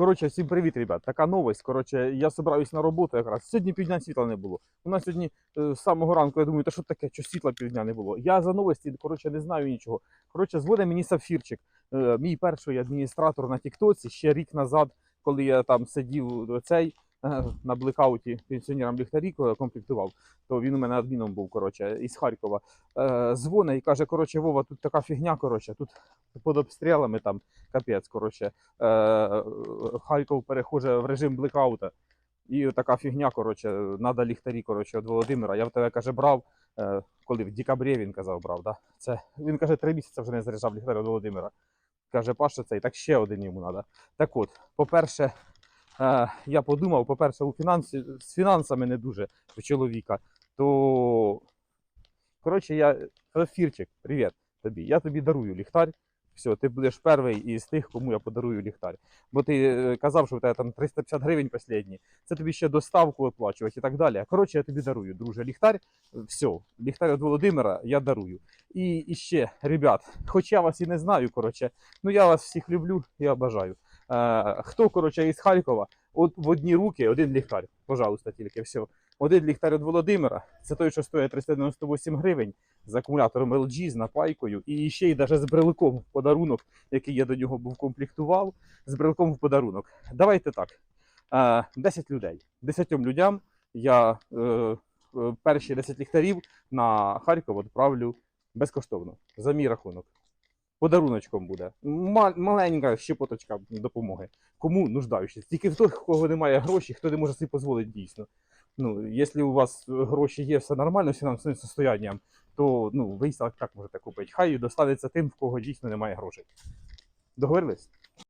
Коротше, всім привіт, ребят. Така новость. Коротше, я собираюсь на роботу якраз. Сьогодні півдня світла не було. У нас сьогодні е, з самого ранку я думаю, та що таке, що світла півдня не було. Я за новості, коротше, не знаю нічого. Коротше, дзвонить мені сапфірчик. Е, мій перший адміністратор на Тіктоці ще рік назад, коли я там сидів цей. е, На блекауті пенсіонерам ліхтарі ко- комплектував, то він у мене адміном був, коротше, із Харкова. Дзвонить і каже: коротше, Вова, тут така фігня, коротше, тут під обстрілами там капець, коротше. Е, Харків перехоже в режим блекаута. І така фігня, коротше, надо ліхтарі, коротше, від Володимира. Я в тебе каже, брав, е, коли в декабрі він казав, брав, да? Це, він каже, три місяці вже не заряджав ліхтар від Володимира. Каже, Паша цей, так ще один йому треба. Так от, по-перше, е, я подумав, по-перше, у фінансі, з фінансами не дуже у чоловіка, то коротше, я Фірчик, привіт тобі. Я тобі дарую ліхтар. Все, ти будеш перший із тих, кому я подарую ліхтар. Бо ти е, казав, що в тебе там 350 гривень останні, це тобі ще доставку оплачувати і так далі. Коротше, я тобі дарую, друже, ліхтар. Все, ліхтар від Володимира я дарую. І, і ще, ребят, хоч я вас і не знаю, коротше, ну я вас всіх люблю і обажаю. Е, хто, коротше, із Харкова, от в одні руки один ліхтар, пожалуйста, тільки все. Один ліхтар від Володимира, це той, що стоїть 398 гривень з акумулятором LG, з напайкою, і ще й навіть з бреликом в подарунок, який я до нього був комплектував, з бреликом в подарунок. Давайте так. е, 10 людей. 10 людям я е, е, перші 10 ліхтарів на Харків відправлю безкоштовно за мій рахунок. Подаруночком буде. Маленька щепоточка допомоги. Кому нуждаючись. Тільки хто, у кого немає грошей, хто не може собі дозволити дійсно. Ну, якщо у вас гроші є, все нормально фінансовим состоянням, то ну, ви і так можете купити. Хай достанеться тим, в кого дійсно немає грошей. Договорились?